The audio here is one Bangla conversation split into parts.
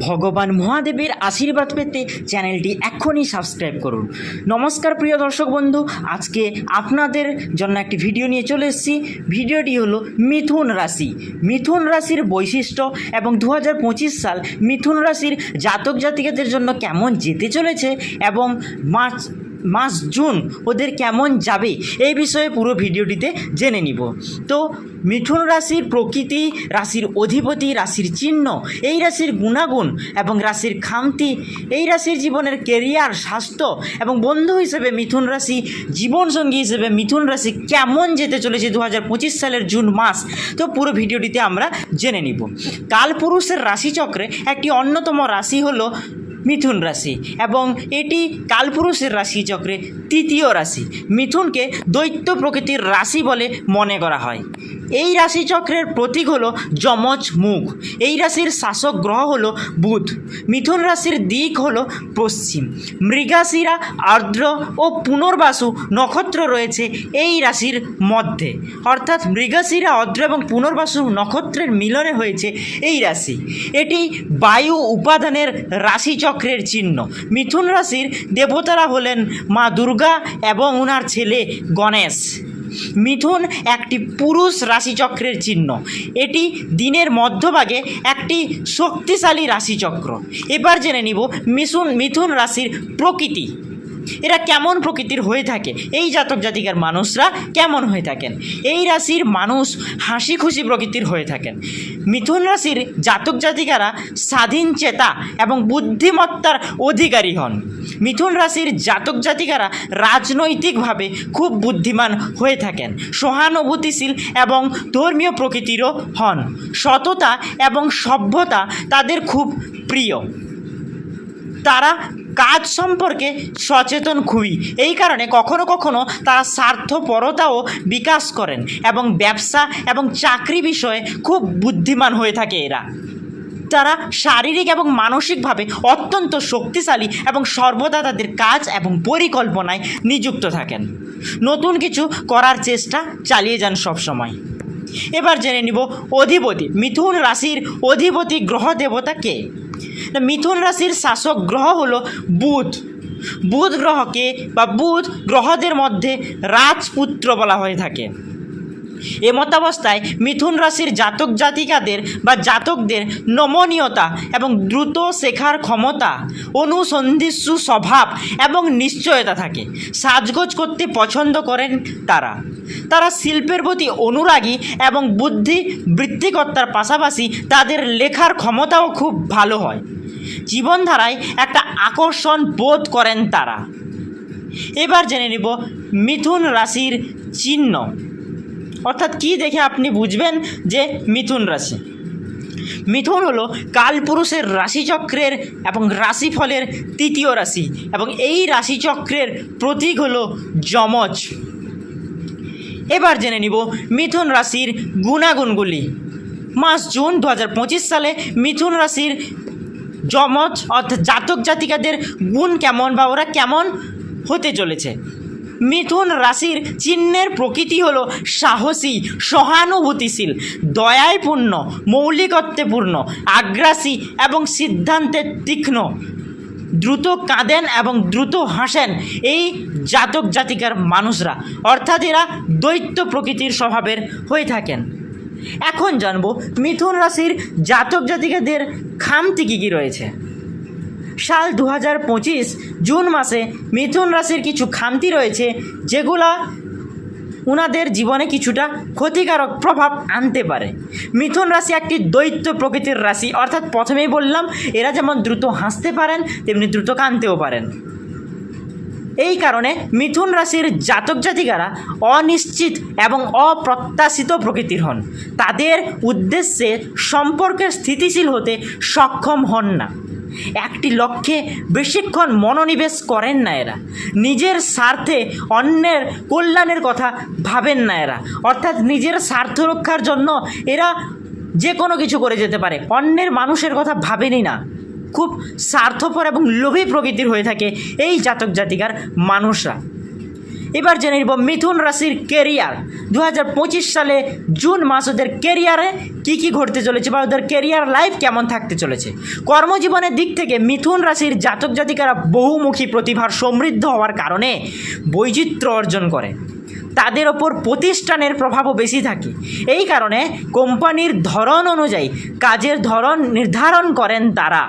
ভগবান মহাদেবের আশীর্বাদ পেতে চ্যানেলটি এখনই সাবস্ক্রাইব করুন। নমস্কার প্রিয় দর্শক বন্ধু, আজকে আপনাদের জন্য একটি ভিডিও নিয়ে চলে এসেছি। ভিডিওটি হলো মিথুন রাশি। মিথুন রাশির বৈশিষ্ট্য এবং দু হাজার পঁচিশ সাল মিথুন রাশির জাতক জাতিকাদের জন্য কেমন যেতে চলেছে এবং মার্চ মাস জুন ওদের কেমন যাবে এই বিষয়ে পুরো ভিডিওটিতে জেনে নিব। তো মিথুন রাশির প্রকৃতি, রাশির অধিপতি, রাশির চিহ্ন, এই রাশির গুণাগুণ এবং রাশির খামতি, এই রাশির জীবনের কেরিয়ার স্বাস্থ্য এবং বন্ধু হিসেবে মিথুন রাশি, জীবনসঙ্গী হিসেবে মিথুন রাশি কেমন যেতে চলেছে দু হাজার পঁচিশ সালের জুন মাস, তো পুরো ভিডিওটিতে আমরা জেনে নিব। কালপুরুষের রাশিচক্রে একটি অন্যতম রাশি হলো মিথুন রাশি এবং এটি কালপুরুষের রাশিচক্রে তৃতীয় রাশি। মিথুনকে দৈত্য প্রকৃতির রাশি বলে মনে করা হয়। এই রাশিচক্রের প্রতীক হলো যমজ মুখ। এই রাশির শাসক গ্রহ হলো বুধ। মিথুন রাশির দিক হলো পশ্চিম। মৃগাশিরা আর্দ্র ও পুনর্বাসু নক্ষত্র রয়েছে এই রাশির মধ্যে। অর্থাৎ মৃগাশিরা অর্দ্র এবং পুনর্বাসু নক্ষত্রের মিলনে হয়েছে এই রাশি। এটি বায়ু উপাদানের রাশিচক্রের চিহ্ন। মিথুন রাশির দেবতারা হলেন মা দুর্গা এবং ওনার ছেলে গণেশ। মিথুন একটি পুরুষ রাশিচক্রের চিহ্ন। এটি দিনের মধ্যভাগে একটি শক্তিশালী রাশিচক্র। এবার জেনে নিব মিশুন মিথুন রাশির প্রকৃতি। এরা কেমন প্রকৃতির হয়ে থাকে? এই জাতক জাতিকার মানুষরা কেমন হয়ে থাকেন? এই রাশির মানুষ হাসি খুশি প্রকৃতির হয়ে থাকেন। মিথুন রাশির জাতক জাতিকারা স্বাধীন চেতা এবং বুদ্ধিমত্তার অধিকারী হন। মিথুন রাশির জাতক জাতিকারা রাজনৈতিকভাবে খুব বুদ্ধিমান হয়ে থাকেন, সহানুভূতিশীল এবং ধর্মীয় প্রকৃতিরও হন। সততা এবং সভ্যতা তাদের খুব প্রিয়। তারা কাজ সম্পর্কে সচেতন খুবই। এই কারণে কখনো কখনো তারা স্বার্থপরতাও বিকাশ করেন এবং ব্যবসা এবং চাকরি বিষয়ে খুব বুদ্ধিমান হয়ে থাকে এরা। তারা শারীরিক এবং মানসিকভাবে অত্যন্ত শক্তিশালী এবং সর্বদা তাদের কাজ এবং পরিকল্পনায় নিযুক্ত থাকেন। নতুন কিছু করার চেষ্টা চালিয়ে যান সবসময়। এবার জেনে নিব অধিপতি, মিথুন রাশির অধিপতি গ্রহ দেবতা কে? মিথুন রাশির শাসক গ্রহ হলো বুধ। বুধ গ্রহকে বা বুধ গ্রহদের মধ্যে রাজপুত্র বলা হয়ে থাকে। এমতাবস্থায় মিথুন রাশির জাতক জাতিকাদের বা জাতকদের নমনীয়তা এবং দ্রুত শেখার ক্ষমতা, অনুসন্ধিৎসু স্বভাব এবং নিশ্চয়তা থাকে। সাজগোজ করতে পছন্দ করেন তারা। তারা শিল্পের প্রতি অনুরাগী এবং বুদ্ধি বৃত্তিকর্তার পাশাপাশি তাদের লেখার ক্ষমতাও খুব ভালো হয়। জীবনধারায় একটা আকর্ষণ বোধ করেন তারা। এবার জেনে নিব মিথুন রাশির চিহ্ন। অর্থাৎ কি দেখে আপনি বুঝবেন যে মিথুন রাশি? মিথুন হলো কালপুরুষের রাশিচক্রের এবং রাশিফলের তৃতীয় রাশি এবং এই রাশিচক্রের প্রতীক হলো যমজ। এবার জেনে নিব মিথুন রাশির গুণাগুণগুলি। মাস জুন দু হাজার পঁচিশ সালে মিথুন রাশির যমজ অর্থাৎ জাতক জাতিকাদের গুণ কেমন বা ওরা কেমন হতে চলেছে? মিথুন রাশির চিহ্নের প্রকৃতি হলো সাহসী, সহানুভূতিশীল দয়ায়পূর্ণ মৌলিকত্বপূর্ণ, আগ্রাসী এবং সিদ্ধান্তের তীক্ষ্ণ। দ্রুত কাঁদেন এবং দ্রুত হাসেন এই জাতক জাতিকার মানুষরা। অর্থাৎ এরা দৈত্য প্রকৃতির স্বভাবের হয়ে থাকেন। এখন জানব মিথুন রাশির জাতক জাতিকাদের খামতি কী কী রয়েছে। সাল দু হাজার পঁচিশ জুন মাসে মিথুন রাশির কিছু খামতি রয়েছে যেগুলা ওনাদের জীবনে কিছুটা ক্ষতিকারক প্রভাব আনতে পারে। মিথুন রাশি একটি দৈত্য প্রকৃতির রাশি। অর্থাৎ প্রথমেই বললাম, এরা যেমন দ্রুত হাসতে পারেন, তেমনি দ্রুত কাঁদতেও পারেন। এই কারণে মিথুন রাশির জাতক জাতিকারা অনিশ্চিত এবং অপ্রত্যাশিত প্রকৃতির হন। তাদের উদ্দেশ্যে সম্পর্কে স্থিতিশীল হতে সক্ষম হন না। একটি লক্ষ্যে বেশিক্ষণ মনোনিবেশ করেন না এরা। নিজের স্বার্থে অন্যের কল্যাণের কথা ভাবেন না এরা। অর্থাৎ নিজের স্বার্থ রক্ষার জন্য এরা যে কোনো কিছু করে যেতে পারে। অন্যের মানুষের কথা ভাবেনই না। খুব স্বার্থপর এবং লোভী প্রকৃতির হয়ে থাকে এই জাতক জাতিকার মানুষরা। এবার জেনে নিব মিথুন রাশির কেরিয়ার দু হাজার পঁচিশ সালে জুন মাস ওদের কেরিয়ারে কি কি ঘটতে চলেছে বা ওদের কেরিয়ার লাইফ কেমন থাকতে চলেছে। কর্মজীবনের দিক থেকে মিথুন রাশির জাতক জাতিকারা বহুমুখী, প্রতিভার সমৃদ্ধ হওয়ার কারণে বৈচিত্র্য অর্জন করে। তাদের ওপর প্রতিষ্ঠানের প্রভাবও বেশি থাকে। এই কারণে কোম্পানির ধরন অনুযায়ী কাজের ধরন নির্ধারণ করেন তারা।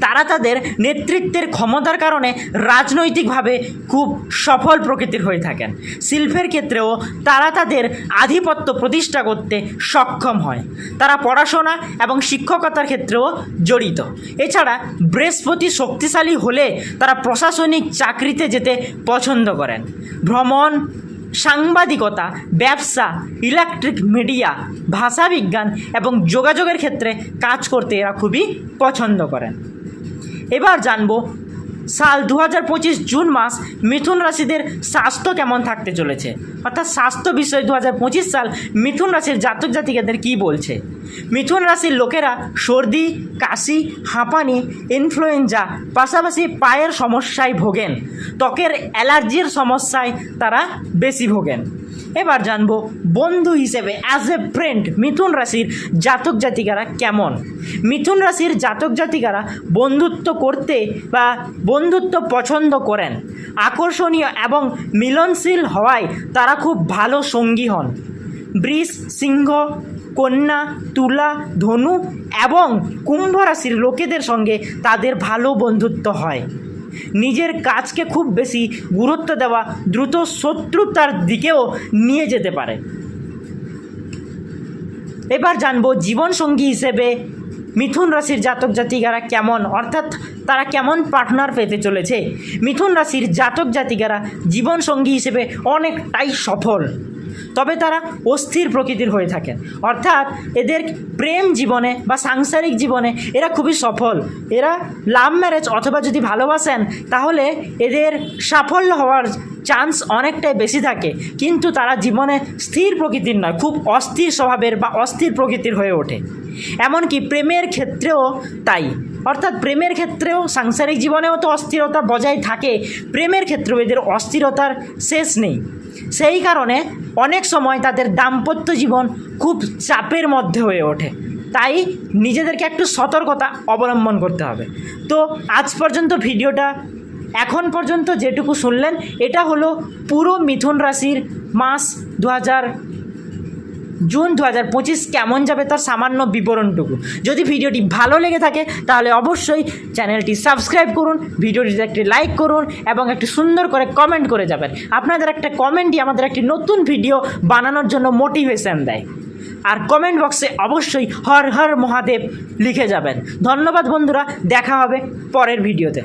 তারা তাদের নেতৃত্বের ক্ষমতার কারণে রাজনৈতিকভাবে খুব সফল প্রকৃতির হয়ে থাকেন। শিল্পের ক্ষেত্রেও তারা তাদের আধিপত্য প্রতিষ্ঠা করতে সক্ষম হয়। তারা পড়াশোনা এবং শিক্ষকতার ক্ষেত্রেও জড়িত। এছাড়া বৃহস্পতি শক্তিশালী হলে তারা প্রশাসনিক চাকরিতে যেতে পছন্দ করেন। ভ্রমণ, সাংবাদিকতা, ব্যবসা, ইলেকট্রিক মিডিয়া ভাষাবিজ্ঞান এবং যোগাযোগের ক্ষেত্রে কাজ করতে এরা খুবই পছন্দ করেন। এবার জানব, সাল দু হাজার পঁচিশ জুন মাস মিথুন রাশিদের স্বাস্থ্য কেমন থাকতে চলেছে? অর্থাৎ স্বাস্থ্য বিষয়ে দু হাজার পঁচিশ সাল মিথুন রাশির জাতক জাতিকাদের কী বলছে? মিথুন রাশির লোকেরা সর্দি, কাশি, হাঁপানি ইনফ্লুয়েঞ্জা পাশাপাশি পায়ের সমস্যায় ভোগেন। ত্বকের অ্যালার্জির সমস্যায় তারা বেশি ভোগেন। এবার জানব বন্ধু হিসেবে অ্যাজ এ ফ্রেন্ড মিথুন রাশির জাতক জাতিকারা কেমন? মিথুন রাশির জাতক জাতিকারা বন্ধুত্ব করতে বা বন্ধুত্ব পছন্দ করেন। আকর্ষণীয় এবং মিলনশীল হওয়ায় তারা খুব ভালো সঙ্গী হন। বৃষ, সিংহ, কন্যা, তুলা, ধনু এবং কুম্ভ রাশির লোকেদের সঙ্গে তাদের ভালো বন্ধুত্ব হয়। নিজের কাজকে খুব বেশি গুরুত্ব দেওয়া দ্রুত শত্রুতার দিকেও নিয়ে যেতে পারে। এবার জানব জীবনসঙ্গী হিসেবে মিথুন রাশির জাতক জাতিকারা কেমন? অর্থাৎ তারা কেমন পার্টনার পেতে চলেছে? মিথুন রাশির জাতক জাতিকারা জীবনসঙ্গী হিসেবে অনেকটাই সফল। তবে তারা অস্থির প্রকৃতির হয়ে থাকেন। অর্থাৎ এদের প্রেম জীবনে বা সাংসারিক জীবনে এরা খুবই সফল। এরা লাভ ম্যারেজ অথবা যদি ভালোবাসেন, তাহলে এদের সাফল্য হওয়ার চান্স অনেকটাই বেশি থাকে। কিন্তু তারা জীবনে স্থির প্রকৃতির নয়, খুব অস্থির স্বভাবের বা অস্থির প্রকৃতির হয়ে ওঠে। এমনকি প্রেমের ক্ষেত্রেও তাই। অর্থাৎ প্রেমের ক্ষেত্রেও সাংসারিক জীবনেও তো অস্থিরতা বজায় থাকে। প্রেমের ক্ষেত্রেও এদের অস্থিরতার শেষ নেই। সেই কারণে অনেক সময় তাদের দাম্পত্য জীবন খুব চাপের মধ্যে হয়ে ওঠে। তাই নিজেদেরকে একটু সতর্কতা অবলম্বন করতে হবে। তো আজ পর্যন্ত ভিডিওটা, এখন পর্যন্ত যেটুকু শুনলেন, এটা হলো পুরো মিথুন রাশির মাস দু হাজার জুন দু হাজার পঁচিশ কেমন যাবে তার সামান্য বিবরণটুকু। যদি ভিডিওটি ভালো লেগে থাকে, তাহলে অবশ্যই চ্যানেলটি সাবস্ক্রাইব করুন, ভিডিওটিতে একটি লাইক করুন এবং একটি সুন্দর করে কমেন্ট করে যাবেন। আপনাদের একটা কমেন্টই আমাদের একটি নতুন ভিডিও বানানোর জন্য মোটিভেশন দেয়। আর কমেন্ট বক্সে অবশ্যই হর হর মহাদেব লিখে যাবেন। ধন্যবাদ বন্ধুরা, দেখা হবে পরের ভিডিওতে।